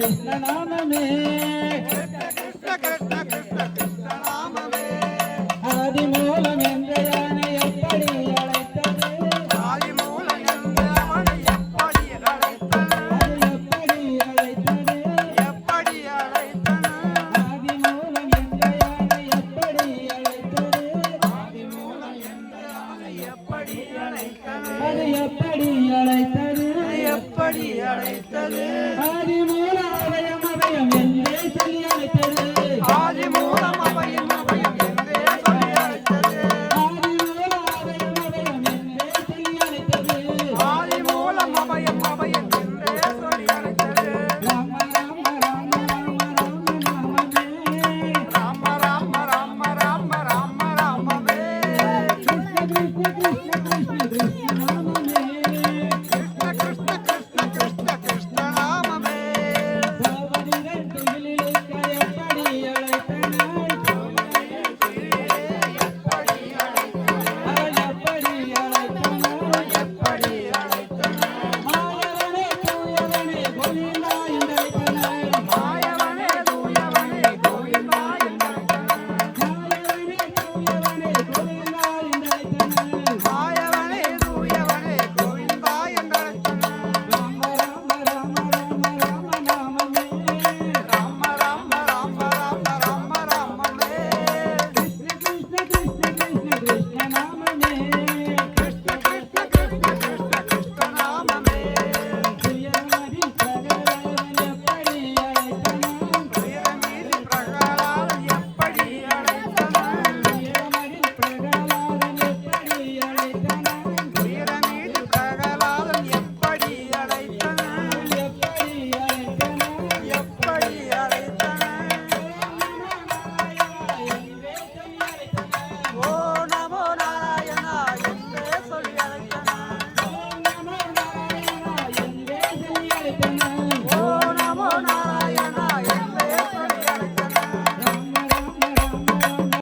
கிருஷ்ண நாமமே கிருஷ்ண கிருஷ்ண கிருஷ்ண கிருஷ்ண நாமமே ஆதி மூலம் என்ற யானை எப்படி அழைத்தது? ஆதி மூலம் என்ற எப்படி அது எப்படி அழைத்தது எப்படி ஆதி மூலம் என்ற யானை எப்படி அழைத்தது ஆதி மூலம் என்ற எப்படி அது எப்படி அழைத்தது? அடி அடைத்தது அடி மூல அவயம் அவயம் எல்லை சொல்லி அழைத்தது.